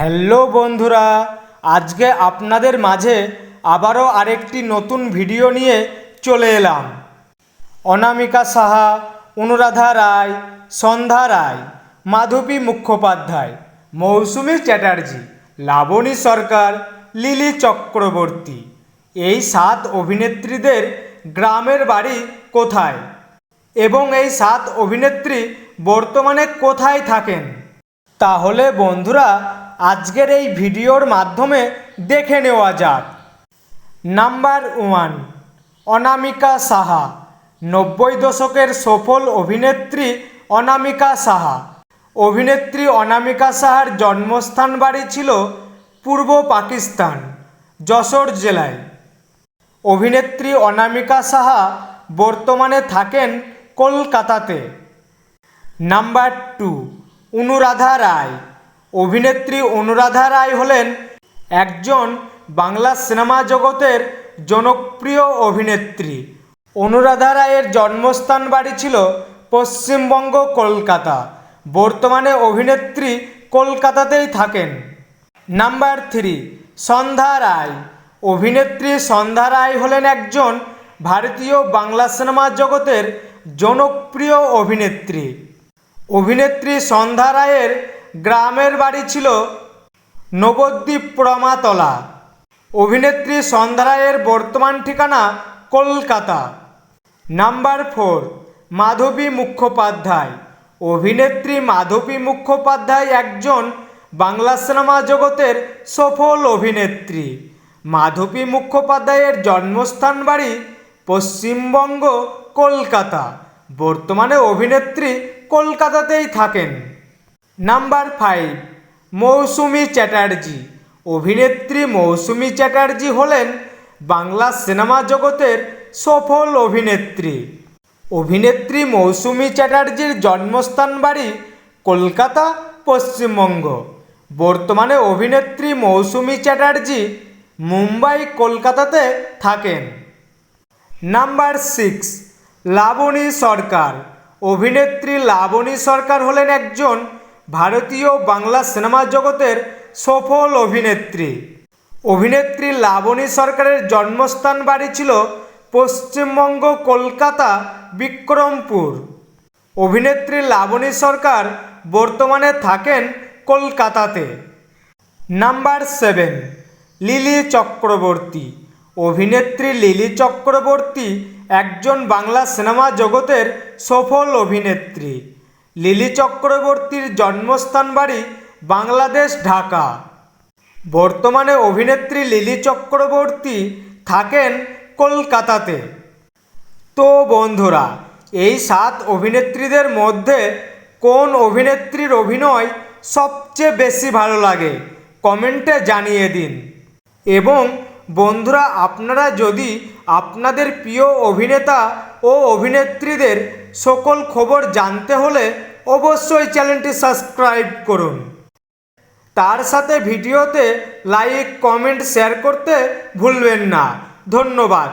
Hello বন্ধুরা, আজকে আপনাদের মাঝে আবারও আরেকটি নতুন ভিডিও নিয়ে চলে এলাম। অনামিকা সাহা, অনুরাধা রায়, সন্ধ্যা রায়, মাধবী মুখোপাধ্যায়, মৌসুমী চ্যাটার্জি, লাবণী সরকার, লিলি চক্রবর্তী। এই সাত অভিনেত্রীদের গ্রামের বাড়ি কোথায়? এবং এই সাত অভিনেত্রী বর্তমানে কোথায় থাকেন? তাহলে বন্ধুরা, আজকের এই ভিডিওর মাধ্যমে দেখে নেওয়া যাক। নাম্বার ওয়ান, অনামিকা সাহা, নব্বই দশকের সফল অভিনেত্রী অনামিকা সাহা। অভিনেত্রী অনামিকা সাহার জন্মস্থান বাড়ি ছিল পূর্ব পাকিস্তান, যশোর জেলায়। অভিনেত্রী অনামিকা সাহা বর্তমানে থাকেন কলকাতাতে। Number two Anuradha Roy. অভিনেত্রী অনুরাধা রায় হলেন একজন বাংলা সিনেমা জগতের জনপ্রিয় অভিনেত্রী। অনুরাধা রায়ের জন্মস্থান বাড়ি ছিল পশ্চিমবঙ্গ, কলকাতা। বর্তমানে অভিনেত্রী কলকাতাতেই থাকেন। Number three, Sandhya Roy. অভিনেত্রী সন্ধ্যা রায় হলেন একজন ভারতীয় বাংলা সিনেমা জগতের জনপ্রিয় অভিনেত্রী। অভিনেত্রী সন্ধ্যা রায়ের গ্রামের বাড়ি ছিল নবদ্বীপ প্রমাতলা। অভিনেত্রী সন্ধ্যা রায়ের বর্তমান ঠিকানা Kolkata. Number four, Madhabi Mukhopadhyay. অভিনেত্রী মাধবী মুখোপাধ্যায় একজন বাংলা সিনেমা জগতের সফল অভিনেত্রী। মাধবী মুখোপাধ্যায়ের জন্মস্থান বাড়ি পশ্চিমবঙ্গ, কলকাতা। বর্তমানে অভিনেত্রী কলকাতাতেই থাকেন। Number five, Moushumi Chatterjee. অভিনেত্রী মৌসুমী চ্যাটার্জি হলেন বাংলা সিনেমা জগতের সফল অভিনেত্রী। অভিনেত্রী মৌসুমী চ্যাটার্জির জন্মস্থান বাড়ি কলকাতা, পশ্চিমবঙ্গ। বর্তমানে অভিনেত্রী মৌসুমী চ্যাটার্জি মুম্বাই, কলকাতাতে থাকেন। Number six, Laboni Sarkar. অভিনেত্রী লাবণী সরকার হলেন একজন ভারতীয় বাংলা সিনেমা জগতের সফল অভিনেত্রী। অভিনেত্রী লাবণী সরকারের জন্মস্থান বাড়ি ছিল পশ্চিমবঙ্গ, কলকাতা, বিক্রমপুর। অভিনেত্রী লাবণী সরকার বর্তমানে থাকেন কলকাতাতে। Number seven, Lily Chakraborty. অভিনেত্রী লিলি চক্রবর্তী একজন বাংলা সিনেমা জগতের সফল অভিনেত্রী। লিলি চক্রবর্তীর জন্মস্থান বাড়ি বাংলাদেশ, ঢাকা। বর্তমানে অভিনেত্রী লিলি চক্রবর্তী থাকেন কলকাতাতে। তো বন্ধুরা, এই সাত অভিনেত্রীদের মধ্যে কোন অভিনেত্রীর অভিনয় সবচেয়ে বেশি ভালো লাগে? কমেন্টে জানিয়ে দিন। এবং বন্ধুরা, আপনারা যদি আপনাদের প্রিয় অভিনেতা ও অভিনেত্রীদের সকল খবর জানতে হলে অবশ্যই চ্যানেলটি সাবস্ক্রাইব করুন। তার সাথে ভিডিওতে লাইক, কমেন্ট, শেয়ার করতে ভুলবেন না। ধন্যবাদ।